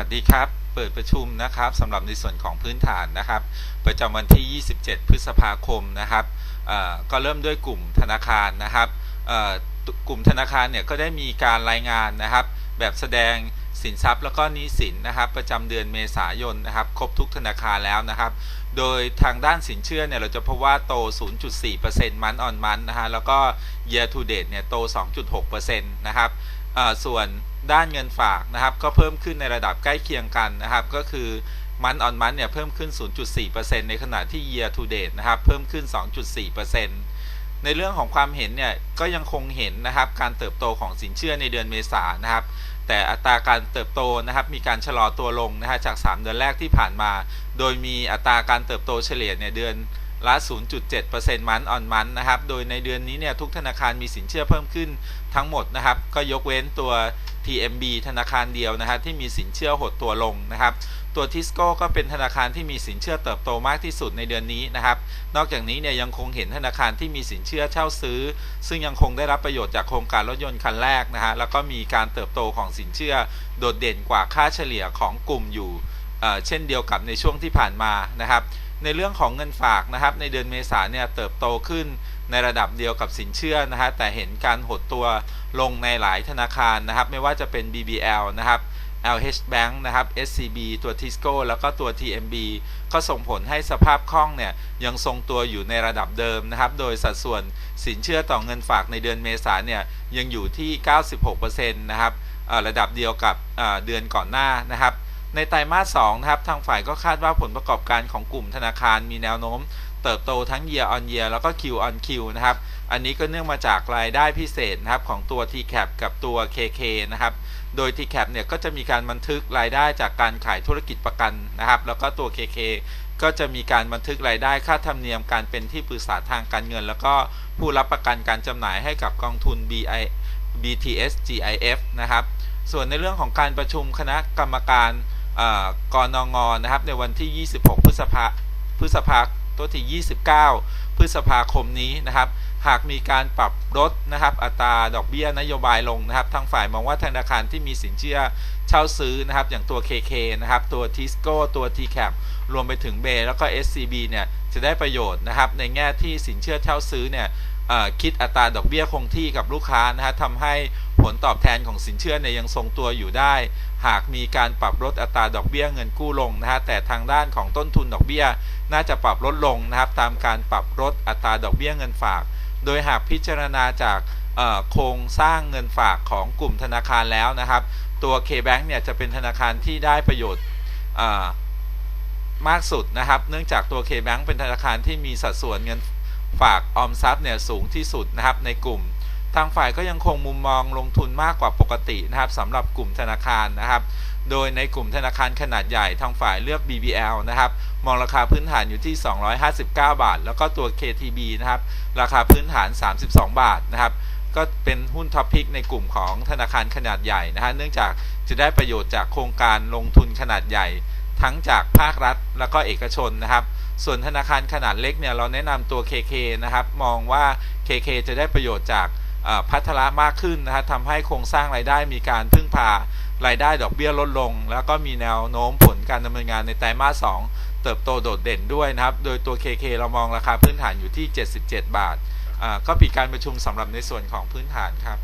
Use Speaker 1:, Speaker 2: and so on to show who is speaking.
Speaker 1: สวัสดีครับ เปิดประชุมนะครับสำหรับในส่วนของพื้นฐานนะครับ ประจำวันที่ 27 พฤษภาคมนะครับก็เริ่มด้วยกลุ่มธนาคารนะครับกลุ่มธนาคารเนี่ยก็ได้มีการรายงานนะครับ แบบแสดงสินทรัพย์แล้วก็นี้สินนะครับ ประจำเดือนเมษายนนะครับ ครบทุกธนาคารแล้วนะครับ โดยทางด้านสินเชื่อเนี่ยเราจะพบว่าโต 0.4%มันออนมันนะฮะแล้วก็ year to date เนี่ยโต 2.6%นะครับ ส่วนด้านเงินฝากนะครับ ก็เพิ่มขึ้นในระดับใกล้เคียงกันนะครับ ก็คือมันออนมันเนี่ยเพิ่มขึ้น 0.4%ในขณะที่ year to date นะครับ เพิ่มขึ้น 2.4%ในเรื่องของความเห็นเนี่ยก็ยังคงเห็นนะครับ การเติบโตของสินเชื่อในเดือนเมษายนนะครับ แต่อัตราการเติบโตนะครับ มีการชะลอตัวลงนะฮะจาก 3 เดือนแรกที่ผ่านมา โดยมีอัตราการเติบโตเฉลี่ยเนี่ยเดือน ละ 0.7%มันออนมันนะครับ โดยในเดือนนี้เนี่ยทุกธนาคารมีสินเชื่อเพิ่มขึ้นทั้งหมดนะครับ ก็ยกเว้นตัว TMB ธนาคารเดียวนะฮะที่มีสินเชื่อหดตัวลงนะครับ ตัวทิสโก้ก็เป็นธนาคารที่มีสินเชื่อเติบโตมากที่สุดในเดือนนี้นะครับ นอกจากนี้เนี่ยยังคงเห็นธนาคารที่มีสินเชื่อเช่าซื้อ ซึ่งยังคงได้รับประโยชน์จากโครงการรถยนต์คันแรกนะฮะแล้วก็มีการเติบโตของสินเชื่อ โดดเด่นกว่าค่าเฉลี่ยของกลุ่มอยู่เเช่นเดียวกับในช่วงที่ผ่านมานะครับ ในเรื่องของเงินฝากนะครับ ในเดือนเมษาเนี่ยเติบโตขึ้นในระดับเดียวกับสินเชื่อนะฮะแต่เห็นการหดตัวลงในหลายธนาคารนะครับ ไม่ว่าจะเป็น BBL นะครับ LH Bank นะครับ SCB ตัว Tisco แล้วก็ตัว TMB ก็ส่งผลให้สภาพคล่องเนี่ยยังทรงตัวอยู่ในระดับเดิมนะครับ โดยสัดส่วนสินเชื่อต่อเงินฝากในเดือนเมษาเนี่ยยังอยู่ที่ 96%นะครับระดับเดียวกับเดือนก่อนหน้านะครับ ในไตรมาส2นะครับ ทางฝ่ายก็คาดว่าผลประกอบการของกลุ่มธนาคารมีแนวโน้ม เติบโตทั้ง year on year แล้วก็ Q on Q นะครับ อันนี้ก็เนื่องมาจากรายได้พิเศษนะครับของตัว TCAP กับตัว KK นะครับ โดย TCAP เนี่ยก็จะมีการบันทึกรายได้จากการขายธุรกิจประกันนะครับ แล้วก็ตัว KK ก็จะมีการบันทึกรายได้ค่าธรรมเนียมการเป็นที่ปรึกษาทางการเงิน แล้วก็ผู้รับประกันการจำหน่ายให้กับกองทุน BI BTS GIF นะครับ ส่วนในเรื่องของการประชุมคณะกรรมการ กนงนะครับในวันที่ 26 พฤษภาพฤษภาตัวที่ 29 พฤษภาคมนี้นะครับ หากมีการปรับลดนะครับ อัตราดอกเบี้ยนโยบายลงนะครับ ทางฝ่ายมองว่าธนาคารที่มีสินเชื่อเช่าซื้อนะครับ อย่างตัว KK นะครับ ตัว Tisco ตัว TCAP รวมไปถึงเบแล้วก็ SCB เนี่ย จะได้ประโยชน์นะครับ ในแง่ที่สินเชื่อเช่าซื้อเนี่ย คิดอัตราดอกเบี้ยคงที่กับลูกค้านะฮะทำให้ผลตอบแทนของสินเชื่อเนี่ยยังทรงตัวอยู่ได้ หากมีการปรับลดอัตราดอกเบี้ยเงินกู้ลงนะฮะแต่ทางด้านของต้นทุนดอกเบี้ย น่าจะปรับลดลงนะครับตามการปรับลดอัตราดอกเบี้ยเงินฝาก โดยหากพิจารณาจากโครงสร้างเงินฝากของกลุ่มธนาคารแล้วนะครับ ตัว K-Bank เนี่ยจะเป็นธนาคารที่ได้ประโยชน์มากสุดนะครับ เนื่องจากตัว K-Bank เป็นธนาคารที่มีสัดส่วนเงิน ฝากออมทรัพย์เนี่ยสูงที่สุดนะครับในกลุ่ม ทางฝ่ายก็ยังคงมุมมองลงทุนมากกว่าปกตินะครับสำหรับกลุ่มธนาคารนะครับ โดยในกลุ่มธนาคารขนาดใหญ่ทางฝ่ายเลือก BBL นะครับมองราคาพื้นฐานอยู่ที่ 259 บาท แล้วก็ตัว KTB นะครับราคาพื้นฐาน 32 บาทนะครับก็เป็นหุ้นท็อปพิกในกลุ่มของธนาคารขนาดใหญ่นะฮะเนื่องจากจะได้ประโยชน์จากโครงการลงทุนขนาดใหญ่ ทั้งจากภาครัฐ แล้วก็เอกชนนะครับ ส่วนธนาคารขนาดเล็กเนี่ยเราแนะนำตัว KK นะครับ มองว่า KK จะได้ประโยชน์จากพัฒละมากขึ้นนะฮะทำให้โครงสร้างรายได้มีการพึ่งพารายได้ดอกเบี้ยลดลง แล้วก็มีแนวโน้มผลการดำเนินงานในไตรมาส 2 เติบโตโดดเด่นด้วยนะครับ โดยตัว KK เรามองราคาพื้นฐานอยู่ที่ 77 บาทก็ปิดการประชุมสำหรับในส่วนของพื้นฐานครับ